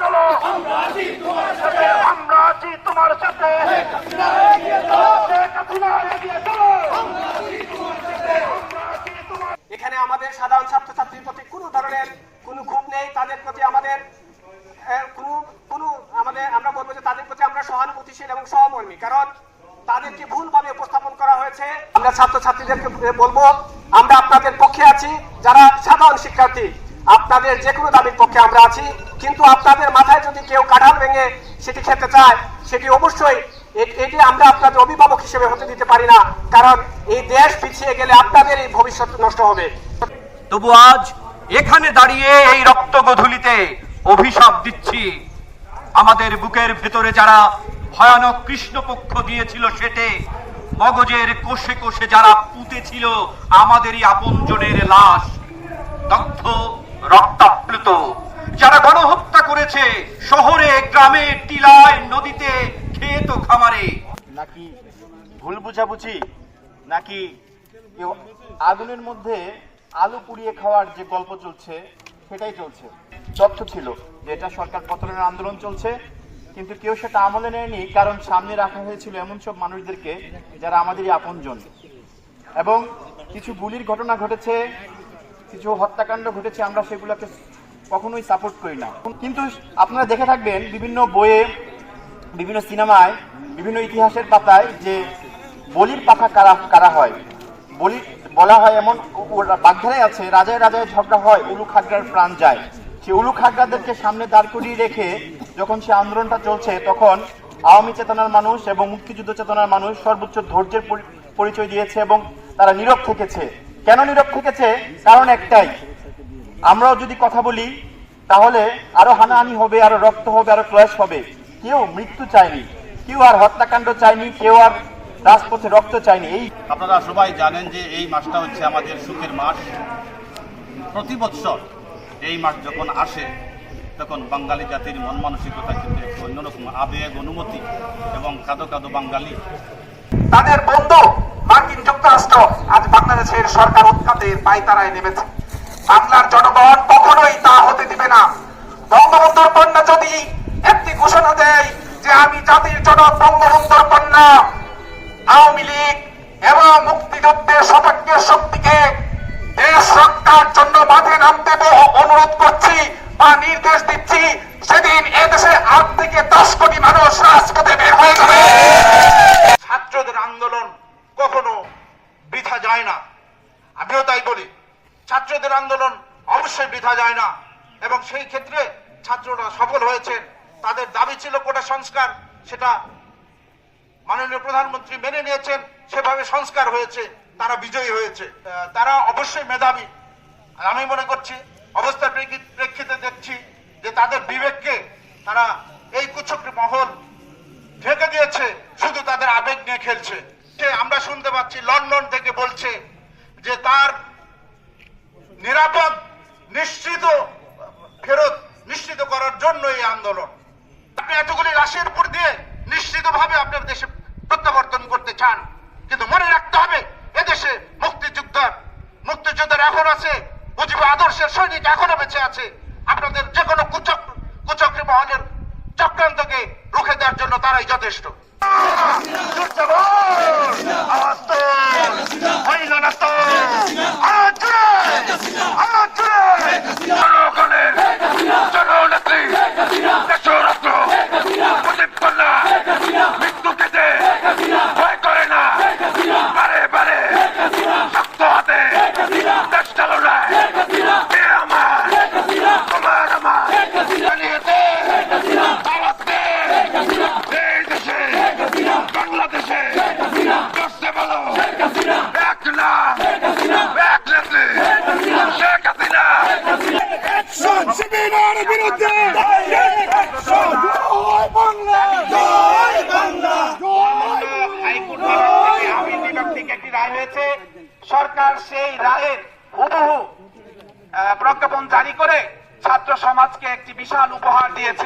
চলো আমরা আছি তোমার সাথে এখানে আমাদের সাধারণ ছাত্রছাত্রীর প্রতি কোনো ধরনের কোনো ক্ষোভ নেই, তাদের প্রতি আমাদের কোনো কোনো আমাদের, আমরা বলব যে তাদের প্রতি আমরা সহানুভূতিশীল এবং সহমর্মী, কারণ তাদেরকে ভুলভাবে উপস্থাপন করা হয়েছে। আমরা ছাত্রছাত্রীদেরকে বলব, আমরা পক্ষে আছি, যারা সাধারণ শিক্ষার্থী। আপনাদের যে কোনো দাবির পক্ষে আমরা আছি, কিন্তু আপনাদের মাথায় যদি কেউ কাঁঠাল ভেঙে সেটি খেতে চায়, সেটি অবশ্যই এটি আমরা আপনাদের অভিভাবক হিসেবে হতে দিতে পারি না, কারণ এই দেশ পিছিয়ে গেলে আপনাদের এই ভবিষ্যৎ নষ্ট হবে। তবু আজ এখানে দাঁড়িয়ে এই রক্ত গধূলিতে অভিশাপ দিচ্ছি। আমাদের বুকের ভেতরে যারা ভয়ানক কৃষ্ণপক্ষ দিয়েছিল সেটে মগজের কোষে কোষে যারা পুঁতেছিল, আমাদেরই আপনজনের লাশ। দগ্ধ রক্তাপ্লুত যারা গণহত্যা করেছে, শহরে, গ্রামে, টিলায়, নদীতে ও খামারে। নাকি ভুল বুঝাবুঝি? নাকি আগুনের মধ্যে আলু পুড়িয়ে খাওয়ার যে গল্প চলছে, সেটাই চলছে? তথ্য ছিল যে এটা সরকার পতনের আন্দোলন চলছে। কিন্তু কেউ সেটা আমলে নেয়নি, কারণ সামনে রাখা হয়েছিল এমন সব মানুষদেরকে যারা আমাদেরই আপনজন। এবং কিছু গুলির ঘটনা ঘটেছে, কিছু হত্যাকাণ্ড ঘটেছে, আমরা সেগুলোকে কখনোই সাপোর্ট করি না। কিন্তু আপনারা দেখে থাকবেন বিভিন্ন বইয়ে, বিভিন্ন সিনেমায়, বিভিন্ন ইতিহাসের পাতায় যে বলির পাখা কারা কারা হয়। বলি বলা হয় এমন বাগধারায় আছে, রাজায় রাজায় ঝগড়া হয় উলু খাগড়ার প্রাণ যায়। সে উলু খাগড়াদেরকে সামনে দাঁড় করিয়ে রেখে যখন সে আন্দোলনটা চলছে, তখন আওয়ামী চেতনার মানুষ এবং মুক্তিযুদ্ধ চেতনার মানুষ সর্বোচ্চ ধৈর্যের পরিচয় দিয়েছে এবং তারা নীরব থেকেছে। কেন নীরব থেকেছে? কারণ একটাই, আমরাও যদি কথা বলি, তাহলে আরও হানাহানি হবে, আরও রক্ত হবে, আরও ক্লাস হবে। কেউ মৃত্যু চায়নি, কেউ আর হত্যাকাণ্ড চায়নি, কেউ আর রাজপথে রক্ত চায়নি। এই আপনারা সবাই জানেন যে এই মাসটা হচ্ছে আমাদের সুখের মাস। প্রতি বৎসর এই মাস যখন আসে তখন বাঙালি জাতির মন মানসিকতা কিন্তু একটু অন্যরকম। আবেগ, অনুমতি এবং কাদো কাদো বাঙালি। তাদের বন্ধু মার্কিন যুক্তরাষ্ট্র আজ বাংলাদেশের সরকার উৎখাতের পায়তারায় নেমেছে। বাংলার জনগণ কখনোই তা হতে দিবে না। বঙ্গবন্ধুর কন্যা যদি একটি ঘোষণা দেয় যে আমি জাতির জনক, বঙ্গবন্ধুর কন্যা, আওয়ামী লীগ এবং মুক্তিযুদ্ধের সপক্ষের শক্তিকে দেশ রক্ষার জন্য মাঠে নামতে বহু অনুরোধ করছি। বা নির্দেশ দিচ্ছি, সেদিন এদেশে আট থেকে দশ কোটি মানুষ রাজপথে বের হয়ে যাবে। ছাত্রদের আন্দোলন কখনো বৃথা যায় না। আমিও তাই বলি, ছাত্রদের আন্দোলন অবশ্যই বৃথা যায় না। এবং সেই ক্ষেত্রে ছাত্ররা সফল হয়েছেন। তাদের দাবি ছিল কোটা সংস্কার, সেটা মাননীয় প্রধানমন্ত্রী মেনে নিয়েছেন, সেভাবে সংস্কার হয়েছে, তারা বিজয়ী হয়েছে। তারা অবশ্যই মেধাবী। আমি মনে করছি অবস্থার প্রেক্ষিতে দেখছি যে তাদের বিবেককে তারা এই কুচক্রী মহল ঢেকে দিয়েছে, শুধু তাদের আবেগ নিয়ে খেলছে। আমরা শুনতে পাচ্ছি, লন্ডন থেকে বলছে যে তার নিরাপদ, নিশ্চিত ফেরত, নিশ্চিত করার জন্য এই আন্দোলন। আপনি এতগুলি লাশের উপর দিয়ে নিশ্চিতভাবে আপনার দেশে প্রত্যাবর্তন করতে চান। কিন্তু মনে রাখতে হবে, এদেশে মুক্তিযুদ্ধ, মুক্তিযুদ্ধের এখন আছে মুজিব আদর্শের সৈনিক এখনও বেঁচে আছে। আপনাদের যে কোনো কুচক কুচক্রী মহলের চক্রান্তকে রুখে দেওয়ার জন্য তারাই যথেষ্ট আওয়াজ জোরে! আওয়াজ জোরে! জনগণের জননেত্রী দেশরত্ন মুজিব কন্যা মৃত্যু কেটে ভয় করে না বারে বারে শক্ত হাতে দেশ চালনায় এ আমার তোমার আমার জানিয়েছে আওয়াজ দে! এই দেশে বাংলাদেশে করতে বলো এক নাম এক নেত্রী শেখ হাসিনা শিবিরের বিরুদ্ধে রায় হয়েছে সরকার সেই রায়ের হুবহু প্রজ্ঞাপন জারি করে ছাত্র সমাজকে একটি বিশাল উপহার দিয়েছে।